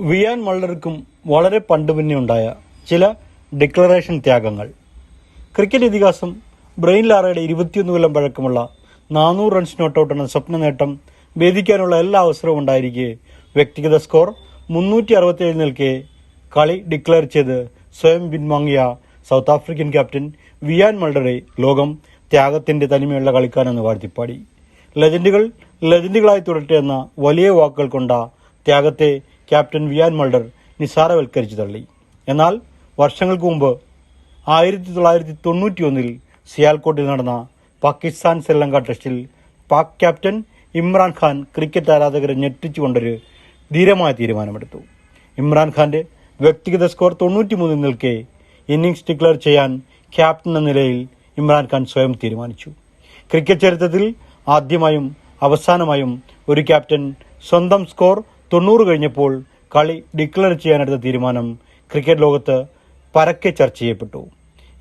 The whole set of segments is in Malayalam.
വിയാൻ മള്ളർക്കും വളരെ പണ്ട് പിന്നെ ഉണ്ടായ ചില ഡിക്ലറേഷൻ ത്യാഗങ്ങൾ. ക്രിക്കറ്റ് ഇതിഹാസം ബ്രെയിൻ ലാറയുടെ ഇരുപത്തിയൊന്ന് കൊല്ലം പഴക്കമുള്ള നാനൂറ് റൺസ് നോട്ടൗട്ടെന്ന സ്വപ്ന നേട്ടം ഭേദിക്കാനുള്ള എല്ലാ അവസരവും ഉണ്ടായിരിക്കെ വ്യക്തിഗത സ്കോർ മുന്നൂറ്റി അറുപത്തിയേഴ് നിൽക്കെ കളി ഡിക്ലെയർ ചെയ്ത് സ്വയം പിൻവാങ്ങിയ സൗത്ത് ആഫ്രിക്കൻ ക്യാപ്റ്റൻ വിയാൻ മൾഡറെ ലോകം ത്യാഗത്തിന്റെ തനിമയുള്ള കളിക്കാനെന്ന് വാഴ്ത്തിപ്പാടി. ലെജൻഡുകൾ ലെജൻഡുകളായി തുടരട്ടെ എന്ന വലിയ വാക്കുകൾ കൊണ്ട ത്യാഗത്തെ ക്യാപ്റ്റൻ വിയാൻ മൾഡർ നിസ്സാരവൽക്കരിച്ചു തള്ളി. എന്നാൽ വർഷങ്ങൾക്ക് മുമ്പ് ആയിരത്തി തൊള്ളായിരത്തി തൊണ്ണൂറ്റിയൊന്നിൽ സിയാൽകോട്ടിൽ നടന്ന പാകിസ്ഥാൻ ശ്രീലങ്ക ടെസ്റ്റിൽ പാക് ക്യാപ്റ്റൻ ഇമ്രാൻഖാൻ ക്രിക്കറ്റ് ആരാധകരെ ഞെട്ടിച്ചുകൊണ്ടൊരു ധീരമായ തീരുമാനമെടുത്തു. ഇമ്രാൻഖാന്റെ വ്യക്തിഗത സ്കോർ തൊണ്ണൂറ്റിമൂന്നിൽ നിൽക്കെ ഇന്നിംഗ്സ് ഡിക്ലെയർ ചെയ്യാൻ ക്യാപ്റ്റൻ എന്ന നിലയിൽ ഇമ്രാൻഖാൻ സ്വയം തീരുമാനിച്ചു. ക്രിക്കറ്റ് ചരിത്രത്തിൽ ആദ്യമായും അവസാനമായും ഒരു ക്യാപ്റ്റൻ സ്വന്തം സ്കോർ തൊണ്ണൂറ് കഴിഞ്ഞപ്പോൾ കളി ഡിക്ലെയർ ചെയ്യാനെടുത്ത തീരുമാനം ക്രിക്കറ്റ് ലോകത്ത് പരക്കെ ചർച്ച ചെയ്യപ്പെട്ടു.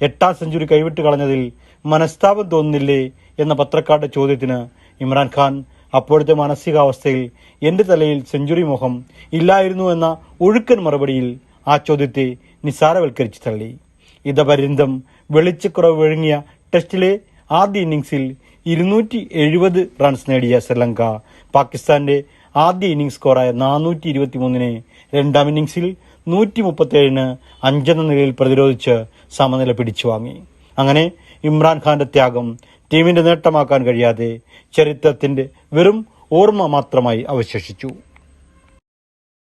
എട്ടാം സെഞ്ചുറി കൈവിട്ട് കളഞ്ഞതിൽ മനസ്താപം തോന്നുന്നില്ലേ എന്ന പത്രക്കാരുടെ ചോദ്യത്തിന് ഇമ്രാൻഖാൻ അപ്പോഴത്തെ മാനസികാവസ്ഥയിൽ എന്റെ തലയിൽ സെഞ്ചുറി മുഖം ഇല്ലായിരുന്നു എന്ന ഒഴുക്കൻ മറുപടിയിൽ ആ ചോദ്യത്തെ നിസ്സാരവൽക്കരിച്ചു തള്ളി. ഇതപര്യന്തം വെളിച്ചക്കുറവ് വിഴുങ്ങിയ ടെസ്റ്റിലെ ആദ്യ ഇന്നിംഗ്സിൽ ഇരുന്നൂറ്റി എഴുപത് റൺസ് നേടിയ ശ്രീലങ്ക പാകിസ്ഥാന്റെ ആദ്യ ഇന്നിംഗ് സ്കോറായ നാനൂറ്റി ഇരുപത്തിമൂന്നിനെ രണ്ടാം ഇന്നിംഗ്സിൽ നൂറ്റി മുപ്പത്തിയേഴിന് അഞ്ചെന്ന നിലയിൽ പ്രതിരോധിച്ച് സമനില പിടിച്ചു വാങ്ങി അങ്ങനെ ഇമ്രാൻഖാന്റെ ത്യാഗം ടീമിന്റെ നേട്ടമാക്കാൻ കഴിയാതെ ചരിത്രത്തിന്റെ വെറും ഓർമ്മ മാത്രമായി അവശേഷിച്ചു.